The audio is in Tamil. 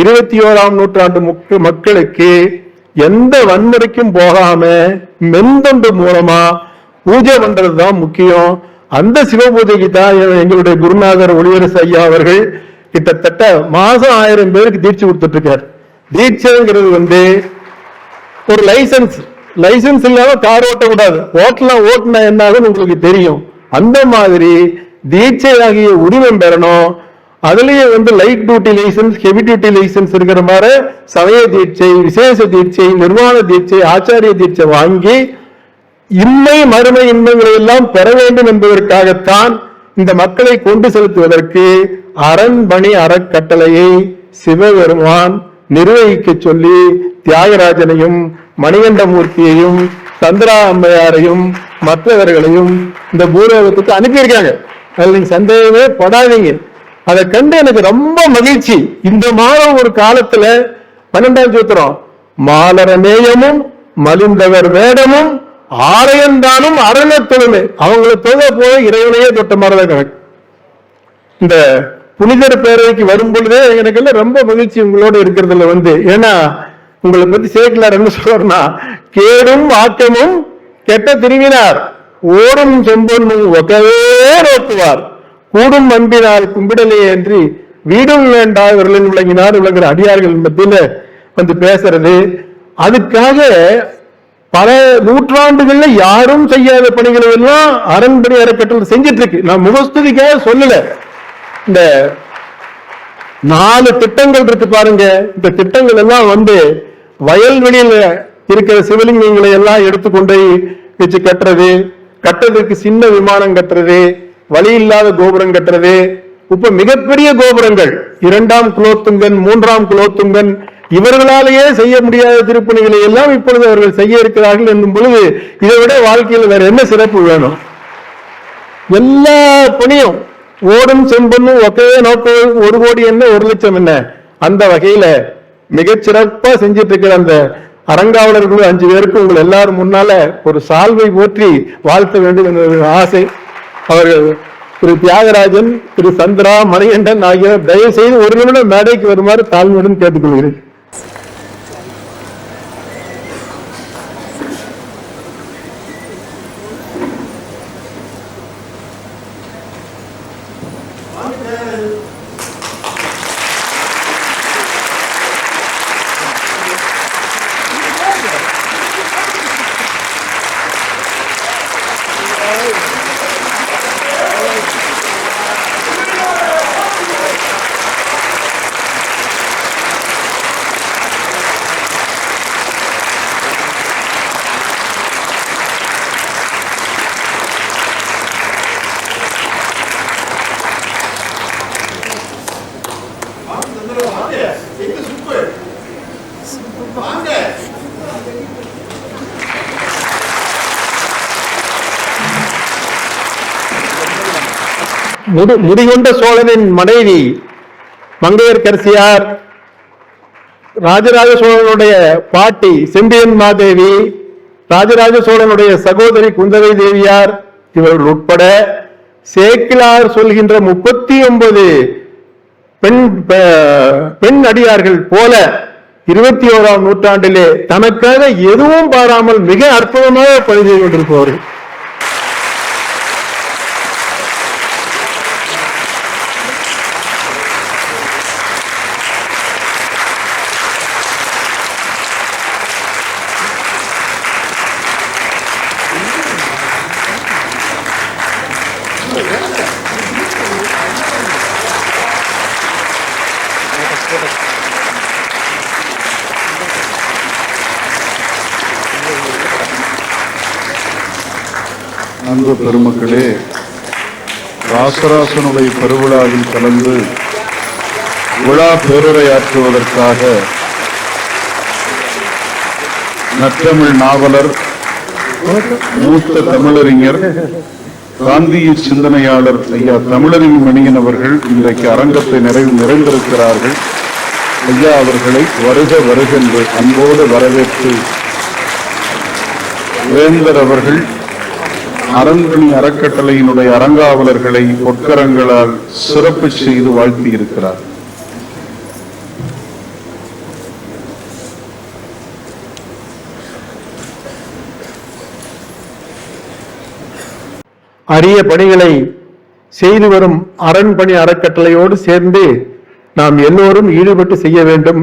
இருபத்தி ஓராம் நூற்றாண்டு முக்க- மக்களுக்கு எந்த வன்முறைக்கும் போகாம மெந்தொண்டு மூலமா பூஜை பண்றதுதான் முக்கியம். அந்த சிவபூஜைக்கு தான் எங்களுடைய குருநாதர் ஒளியரசு ஐயா அவர்கள் கிட்டத்தட்ட மாசம் ஆயிரம் பேருக்கு தீட்சை கொடுத்துட்டு இருக்கார் தீட்சைங்கிறது வந்து ஒரு லைசன்ஸ். லைசன்ஸ் இல்லாம கார் ஓட்ட கூடாது. ஓட்டலாம் ஓட்டுனா என்ன உங்களுக்கு தெரியும். அந்த மாதிரி தீட்சை ஆகிய உரிமம் பெறணும். அதுலயே வந்து light duty licence heavy duty licence இருக்கிற மாதிரி சமய தீட்சை விசேஷ தீட்சை நிர்வாண தீட்சை ஆச்சாரிய தீட்சை வாங்கி இன்மை மறுமை இன்பங்களை எல்லாம் பெற வேண்டும் என்பதற்காகத்தான் இந்த மக்களை கொண்டு செலுத்துவதற்கு அரண்மணி அறக்கட்டளையை சிவபெருமான் நிர்வகிக்க சொல்லி தியாகராஜனையும் மணிகண்டமூர்த்தியையும் சந்திரா அம்மையாரையும் மற்றவர்களையும் இந்த பூலோகத்துக்கு அனுப்பியிருக்காங்க. அதில் நீங்க சந்தேகமே படாதீங்க. அதை கண்டு எனக்கு ரொம்ப மகிழ்ச்சி. இந்த மாதம் ஒரு காலத்துல பன்னெண்டாம் சூத்திரம் மாலர நேயமும் மலிந்தவர் வேடமும் ஆலயந்தானும் அரணத்தொழுமை. அவங்கள தொழுத போய் இறைவனையே தொட்ட மாதிரி கணக்கு இந்த புனிதர் பேரவைக்கு வரும் பொழுதே எனக்கு எல்லாம் ரொம்ப மகிழ்ச்சி உங்களோட இருக்கிறதுல வந்து. ஏன்னா உங்களை பத்தி சேர்க்கலார் என்ன சொல்றாருன்னா கேடும் ஆக்கமும் கெட்ட திரும்பினார் ஓடும் செம்பொன்னும் ஒக்கவே நோக்குவார். கூடும் அன்பினால் கும்பிடலே அன்றி வீடும் வேண்டா இவர்களின் விளங்கினார் விளங்குற அடியார்கள் மத்தியில வந்து பேசுறது. அதுக்காக பல நூற்றாண்டுகள்ல யாரும் செய்யாத பணிகளை எல்லாம் அரண்மனை அறக்கட்டளை செஞ்சிட்டு இருக்கு நான் முகஸ்துதிக்காக சொல்லல. இந்த நாலு திட்டங்கள் இருக்கு பாருங்க. இந்த திட்டங்கள் எல்லாம் வந்து வயல்வெளியில இருக்கிற சிவலிங்கங்களை எல்லாம் எடுத்துக்கொண்டு போய் வச்சு கட்டுறது. கட்டுறதுக்கு சின்ன விமானம் கட்டுறது. வழி இல்லாத கோபுரம் கட்டுறது. இப்ப மிகப்பெரிய கோபுரங்கள் இரண்டாம் குலோத்துங்கன் மூன்றாம் குலோத்துங்கன் இவர்களாலேயே செய்ய முடியாத திருப்பணிகளை எல்லாம் இப்பொழுது அவர்கள் செய்ய இருக்கிறார்கள் என்னும் பொழுது இதை விட வாழ்க்கையில் வேற என்ன சிறப்பு வேணும்? எல்லா பணியும் ஓடும் செம்பொன்னும் ஒக்கே நோக்க ஒரு கோடி என்ன ஒரு லட்சம் என்ன? அந்த வகையில மிகச்சிறப்பா செஞ்சிட்டு இருக்கிற அந்த அறங்காவலர்கள் அஞ்சு பேருக்கு உங்கள் எல்லாரும் முன்னால ஒரு சால்வை போற்றி வாழ்த்த வேண்டும் என்ற ஆசை. அவர்கள் திரு தியாகராஜன் திரு சந்திரா மணிகண்டன் ஆகியோர் தயவு செய்து ஒரு நிமிடம் மேடைக்கு வருமாறு தாழ்மையுடன் கேட்டுக்கொள்கிறேன். முடி முடிகொண்ட சோழனின் மனைவி மங்கையர்கரசியார் ராஜராஜ சோழனுடைய பாட்டி செம்பியன் மாதேவி ராஜராஜ சோழனுடைய சகோதரி குந்தவை தேவியார் இவர்கள் உட்பட சேக்கிலார் சொல்கின்ற முப்பத்தி ஒன்பது பெண் பெ- பெண் அடியார்கள் போல இருபத்தி ஓராம் நூற்றாண்டிலே தனக்காக எதுவும் பாராமல் மிக அற்புதமாக பணி செய்து கொண்டிருப்பவர்கள். அன்பு பெருமக்களே ராசராசனுடைய பெருவிழாவில் கலந்து விழா பேருரையாற்றுவதற்காக நற்றமிழ் நாவலர் மூத்த தமிழறிஞர் காந்திய சிந்தனையாளர் ஐயா தமிழறிஞ மணியன் அவர்கள் இன்றைக்கு அரங்கத்தை நிறைவு நிறைந்திருக்கிறார்கள். ஐயா அவர்களை வருக வருக என்று அன்போடு வரவேற்று வேந்தர் அவர்கள் அரண்மணி அறக்கட்டளையினுடைய அரங்காவலர்களை பொற்கரங்களால் சிறப்பு செய்து வாழ்த்தி இருக்கிறார் அரிய பணிகளை செய்து வரும் அரண்பணி அறக்கட்டளையோடு சேர்ந்து நாம் எல்லோரும் ஈடுபட்டு செய்ய வேண்டும்.